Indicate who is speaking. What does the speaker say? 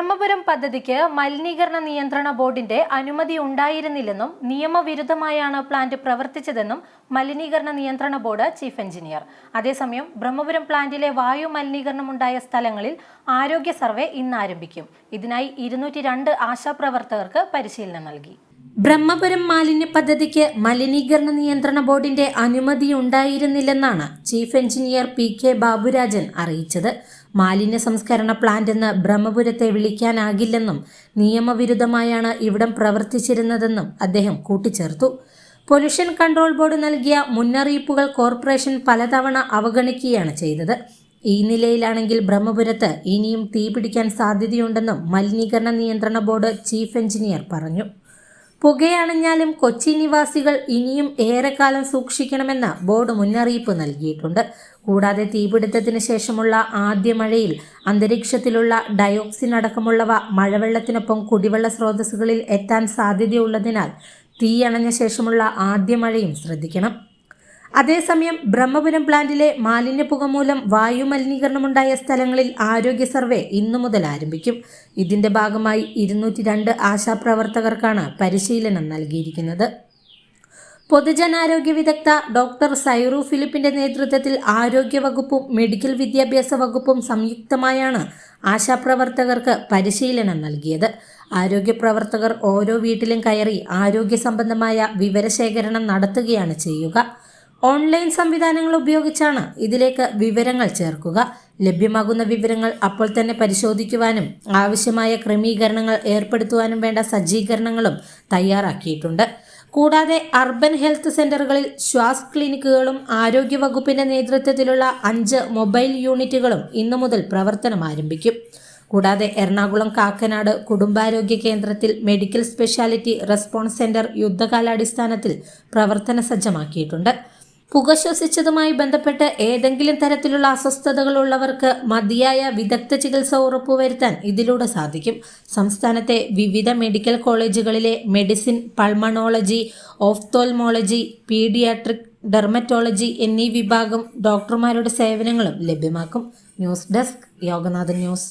Speaker 1: ബ്രഹ്മപുരം പദ്ധതിക്ക് മലിനീകരണ നിയന്ത്രണ ബോർഡിന്റെ അനുമതി ഉണ്ടായിരുന്നില്ലെന്നും നിയമവിരുദ്ധമായാണ് പ്ലാന്റ് പ്രവർത്തിച്ചതെന്നും മലിനീകരണ നിയന്ത്രണ ബോർഡ് ചീഫ് എഞ്ചിനീയർ. അതേസമയം ബ്രഹ്മപുരം പ്ലാന്റിലെ വായു മലിനീകരണമുണ്ടായ സ്ഥലങ്ങളിൽ ആരോഗ്യ സർവേ ഇന്ന് ആരംഭിക്കും. ഇതിനായി ഇരുന്നൂറ്റി രണ്ട് ആശാപ്രവർത്തകർക്ക് പരിശീലനം നൽകി. ബ്രഹ്മപുരം മാലിന്യ പദ്ധതിക്ക് മലിനീകരണ നിയന്ത്രണ ബോർഡിന്റെ അനുമതി ഉണ്ടായിരുന്നില്ലെന്നാണ് chief engineer P K Baburajan അറിയിച്ചത്. മാലിന്യ സംസ്കരണ പ്ലാന്റ് എന്ന് ബ്രഹ്മപുരത്തെ വിളിക്കാനാകില്ലെന്നും നിയമവിരുദ്ധമായാണ് ഇവിടം പ്രവർത്തിച്ചിരുന്നതെന്നും അദ്ദേഹം കൂട്ടിച്ചേർത്തു. പൊല്യൂഷൻ കൺട്രോൾ ബോർഡ് നൽകിയ മുന്നറിയിപ്പുകൾ കോർപ്പറേഷൻ പലതവണ അവഗണിക്കുകയാണ് ചെയ്തത്. ഈ നിലയിലാണെങ്കിൽ ബ്രഹ്മപുരത്ത് ഇനിയും തീപിടിക്കാൻ സാധ്യതയുണ്ടെന്നും മലിനീകരണ നിയന്ത്രണ ബോർഡ് ചീഫ് എഞ്ചിനീയർ പറഞ്ഞു. പുകയണഞ്ഞാലും കൊച്ചി നിവാസികൾ ഇനിയും ഏറെക്കാലം സൂക്ഷിക്കണമെന്ന് ബോർഡ് മുന്നറിയിപ്പ് നൽകിയിട്ടുണ്ട്. കൂടാതെ തീപിടുത്തത്തിന് ശേഷമുള്ള ആദ്യ മഴയിൽ അന്തരീക്ഷത്തിലുള്ള ഡയോക്സിൻ അടക്കമുള്ളവ മഴവെള്ളത്തിനൊപ്പം കുടിവെള്ള സ്രോതസ്സുകളിൽ എത്താൻ സാധ്യതയുള്ളതിനാൽ തീയണഞ്ഞ ശേഷമുള്ള ആദ്യ മഴയും ശ്രദ്ധിക്കണം. അതേസമയം ബ്രഹ്മപുരം പ്ലാന്റിലെ മാലിന്യ പുക മൂലം വായു മലിനീകരണമുണ്ടായ സ്ഥലങ്ങളിൽ ആരോഗ്യ സർവേ ഇന്നു മുതൽ ആരംഭിക്കും. ഇതിന്റെ ഭാഗമായി ഇരുന്നൂറ്റി രണ്ട് ആശാപ്രവർത്തകർക്കാണ് പരിശീലനം നൽകിയിരിക്കുന്നത്. പൊതുജനാരോഗ്യ വിദഗ്ധ ഡോക്ടർ സൈറു ഫിലിപ്പിന്റെ നേതൃത്വത്തിൽ ആരോഗ്യ വകുപ്പും മെഡിക്കൽ വിദ്യാഭ്യാസ വകുപ്പും സംയുക്തമായാണ് ആശാപ്രവർത്തകർക്ക് പരിശീലനം നൽകിയത്. ആരോഗ്യ പ്രവർത്തകർ ഓരോ വീട്ടിലും കയറി ആരോഗ്യ സംബന്ധമായ വിവരശേഖരണം നടത്തുകയാണ് ചെയ്യുക. ഓൺലൈൻ സംവിധാനങ്ങൾ ഉപയോഗിച്ചാണ് ഇതിലേക്ക് വിവരങ്ങൾ ചേർക്കുക. ലഭ്യമാകുന്ന വിവരങ്ങൾ അപ്പോൾ തന്നെ പരിശോധിക്കുവാനും ആവശ്യമായ ക്രമീകരണങ്ങൾ ഏർപ്പെടുത്തുവാനും വേണ്ട സജ്ജീകരണങ്ങളും തയ്യാറാക്കിയിട്ടുണ്ട്. കൂടാതെ അർബൻ ഹെൽത്ത് സെന്ററുകളിൽ ശ്വാസ് ക്ലിനിക്കുകളും ആരോഗ്യവകുപ്പിന്റെ നേതൃത്വത്തിലുള്ള അഞ്ച് മൊബൈൽ യൂണിറ്റുകളും ഇന്നു മുതൽ പ്രവർത്തനം ആരംഭിക്കും. കൂടാതെ എറണാകുളം കാക്കനാട് കുടുംബാരോഗ്യ കേന്ദ്രത്തിൽ മെഡിക്കൽ സ്പെഷ്യാലിറ്റി റെസ്പോൺസ് സെന്റർ യുദ്ധകാലാടിസ്ഥാനത്തിൽ പ്രവർത്തന സജ്ജമാക്കിയിട്ടുണ്ട്. പുക ശ്വസിച്ചതുമായി ബന്ധപ്പെട്ട് ഏതെങ്കിലും തരത്തിലുള്ള അസ്വസ്ഥതകളുള്ളവർക്ക് മതിയായ വിദഗ്ധ ചികിത്സ ഉറപ്പുവരുത്താൻ ഇതിലൂടെ സാധിക്കും. സംസ്ഥാനത്തെ വിവിധ മെഡിക്കൽ കോളേജുകളിലെ medicine pulmonology ophthalmology paediatric dermatology എന്നീ വിഭാഗം ഡോക്ടർമാരുടെ സേവനങ്ങളും ലഭ്യമാക്കും. News desk Yoganathan news.